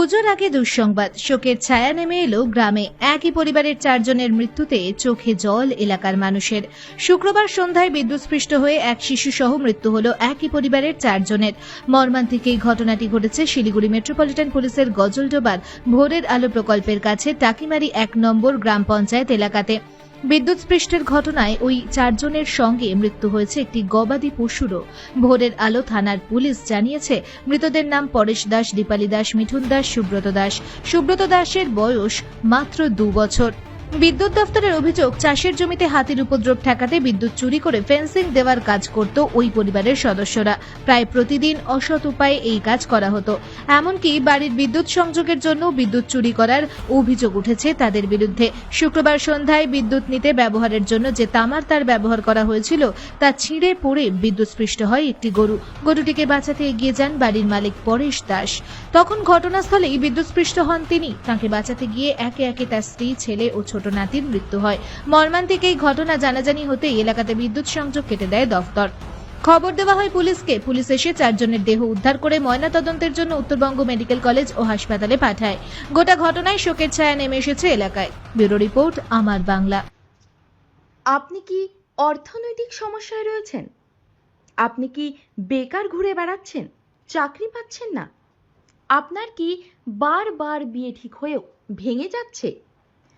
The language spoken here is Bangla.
পুজোর আগে দুঃসংবাদ। শোকের ছায়া নেমে এলো গ্রামে। একই পরিবারের চারজনের মৃত্যুতে চোখে জল এলাকার মানুষের। শুক্রবার সন্ধ্যায় বিদ্যুৎস্পৃষ্ট হয়ে এক শিশু সহ মৃত্যু হল একই পরিবারের চারজনের। মর্মান্তিক এই ঘটনাটি ঘটেছে শিলিগুড়ি মেট্রোপলিটন পুলিশের গজলডোবার ভোরের আলো প্রকল্পের কাছে টাকিমারি এক নম্বর গ্রাম পঞ্চায়েত এলাকাতে। বিদ্যুৎস্পৃষ্টের ঘটনায় ওই চারজনের সঙ্গে মৃত্যু হয়েছে একটি গবাদি পশুরও। ভোরের আলো থানার পুলিশ জানিয়েছে, মৃতদের নাম পরেশ দাস, দীপালি দাস, মিঠুন দাস, সুব্রত দাস। সুব্রত দাসের বয়স মাত্র দু বছর। বিদ্যুৎ দফতরের অভিযোগ, চাষের জমিতে হাতির উপদ্রব ঠেকাতে বিদ্যুৎ চুরি করে ফেন্সিং দেওয়ার কাজ করত ওই পরিবারের সদস্যরা। প্রায় প্রতিদিন অসৎ উপায়ে এই কাজ করা হতো। এমনকি বাড়ির বিদ্যুৎ সংযোগের জন্য বিদ্যুৎ চুরি করার অভিযোগ উঠেছে তাদের বিরুদ্ধে। শুক্রবার সন্ধ্যায় বিদ্যুৎ নিতে ব্যবহারের জন্য যে তামার তার ব্যবহার করা হয়েছিল, তা ছিঁড়ে পড়ে বিদ্যুৎস্পৃষ্ট হয় একটি গরু। গরুটিকে বাঁচাতে এগিয়ে যান বাড়ির মালিক পরেশ দাস। তখন ঘটনাস্থলেই বিদ্যুৎস্পৃষ্ট হন তিনি। তাকে বাঁচাতে গিয়ে একে একে তার স্ত্রী, ছেলে ও ছোট নাতির মৃত্যু হয়। মর্মান্তিক এই ঘটনা জানাজানি হতেই এলাকাতে বিদ্যুৎ সংযোগ কেটে দেয় দফতর। খবর দেওয়া হয় পুলিশকে। পুলিশ এসে চারজনের দেহ উদ্ধার করে ময়নাতদন্তের জন্য উত্তরবঙ্গ মেডিকেল কলেজ ও হাসপাতালে পাঠায়। গোটা ঘটনায় শোকের ছায়া নেমে এসেছে এলাকায়। ব্যুরো রিপোর্ট, আমার বাংলা। আপনি কি অর্থনৈতিক সমস্যায় রয়েছেন? আপনি কি বেকার ঘুরে বেড়াচ্ছেন? চাকরি পাচ্ছেন না? আপনার কি বারবার বিয়ে ঠিক হয়েও ভেঙে যাচ্ছে?